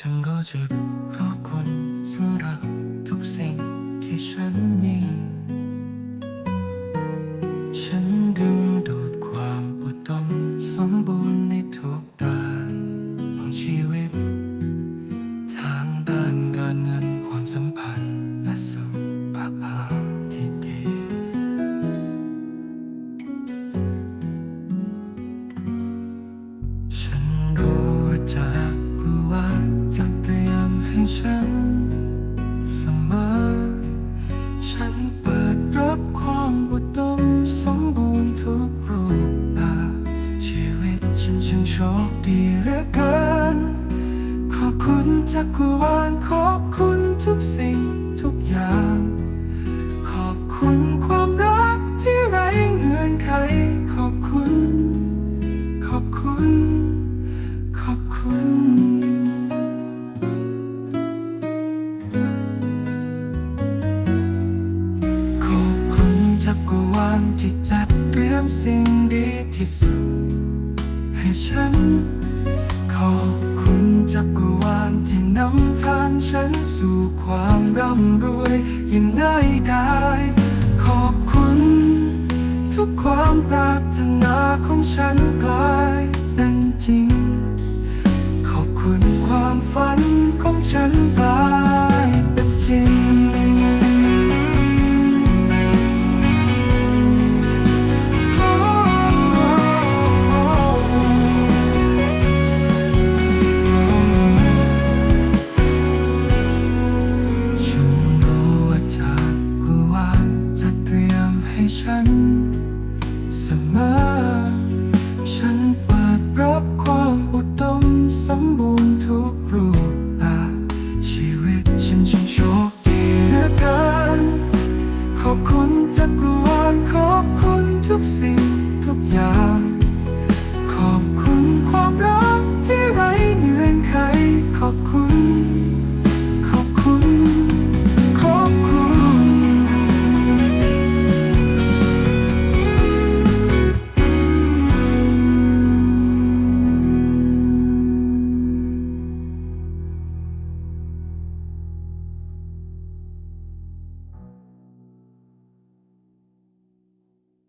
ฉันก็จะขอบคุณสำหรับทุกสิ่งที่ฉันมี จากกุวานขอบคุณทุกสิ่งทุกอย่าง ขอบคุณความรักที่ไร้เงื่อนไข ขอบคุณ ขอบคุณ ขอบคุณขอบคุณจักรวาลที่จัดเตรียมสิ่งดีที่สุด ให้ฉันขอบคุณำทางฉันสู่ความร่ำรวยอย่างง่ายดายขอบคุณ ทุกความปรารถนาของฉันกลายเป็นจริง ขอบคุณความฝันของฉัน ทุกสิ่งทุกอย่างขอบค